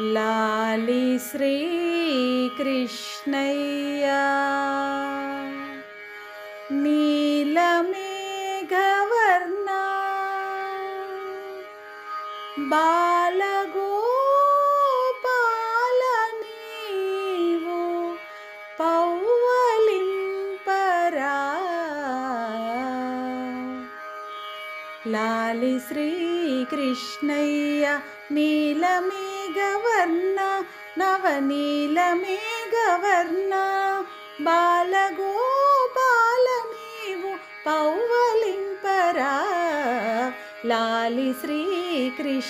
లాలి శ్రీకృష్ణయ్యా. నీలమేఘవర్ణ బాలగోపాల నీవు పౌవలింపరా. లాలి శ్రీకృష్ణయ్య నీలమే నీలమేఘవర్ణ నవనీలమేఘవర్ణ. బాలగోపాల బాలగోపాలమేవు పౌవలింపరా. లాలి శ్రీకృష్ణయ్యా.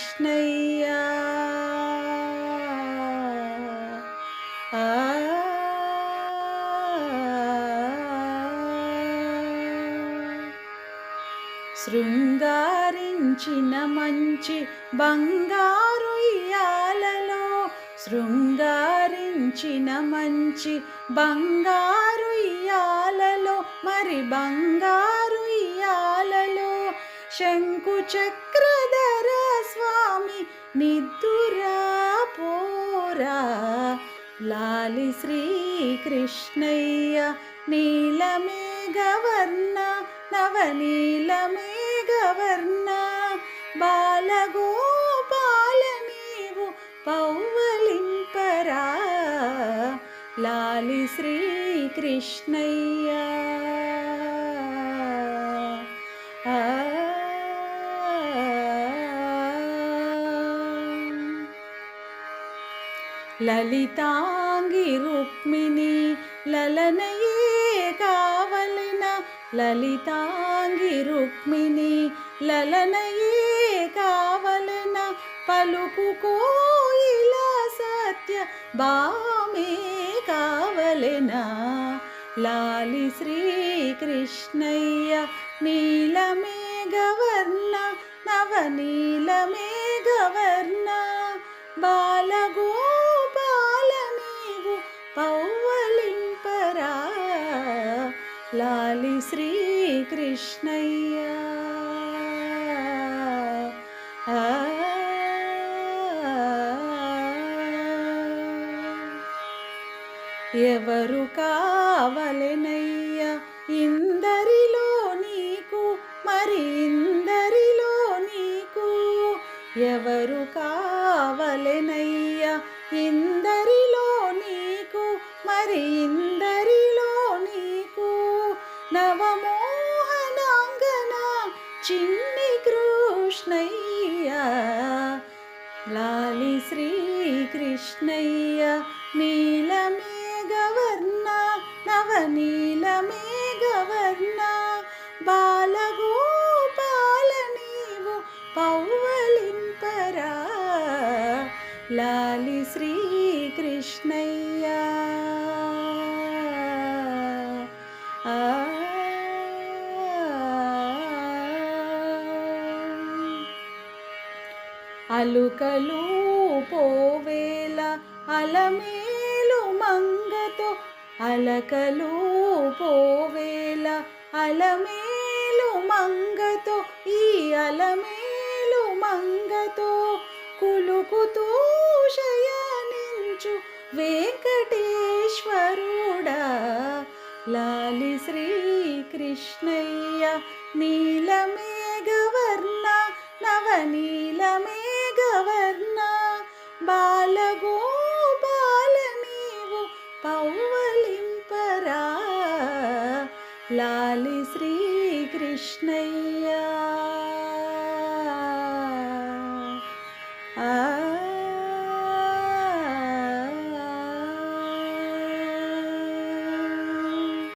శృంగారించిన మంచి బంగారు ఇయాలలో శృంగారించిన మంచి బంగారు ఇయాలలో మరి బంగారు ఇయాలలో శంకు చక్రధర స్వామి నిద్దురా పోరా. లాలి శ్రీకృష్ణయ్య నవనీలమే నవనీలమేఘవర్ణ బాలగోపాల నీవు పౌవలింపరా. లాలి శ్రీకృష్ణయ్య లలితాంగి రుక్మిణి లలనయే కావలిన లలితాంగి రుక్మిణి. లలనయే కావలన పలుకు కోయిల సత్య బామే కావలెన. లాలి శ్రీకృష్ణయ్య నీలమే గవర్ణ నవనీలమే గవర్ణ బాలగోపాల నీవు పౌవలింపరా. లాలి శ్రీకృష్ణయ్య ఎవరు కావలెనయ్యా? ఇందరిలో నీకు మరి ఇందరిలో నీకు. ఎవరు కావలెనయ్యా? ఇందరిలో నీకు మరి ఇందరిలో నీకు. నవమోహనాంగన చిన్ని కృష్ణయ్య. లాలి శ్రీకృష్ణయ్య నీలమేఘవర్ణ నవనీలమేఘవర్ణ బాలగోపాల నీవు పౌవలింపరా. లాలి శ్రీకృష్ణయ్య. అలుకలు పోవేల అలమే మంగతో అలకలు పోవేల అలమేలు మంగతో ఈ అలమేలు మంగతో కులుకుతూ శయనించు వెంకటేశ్వరుడా. లాలి శ్రీకృష్ణయ్య నీలమేఘవర్ణ నవనీలమేఘవర్ణ బా లాలి శ్రీకృష్ణయ్యా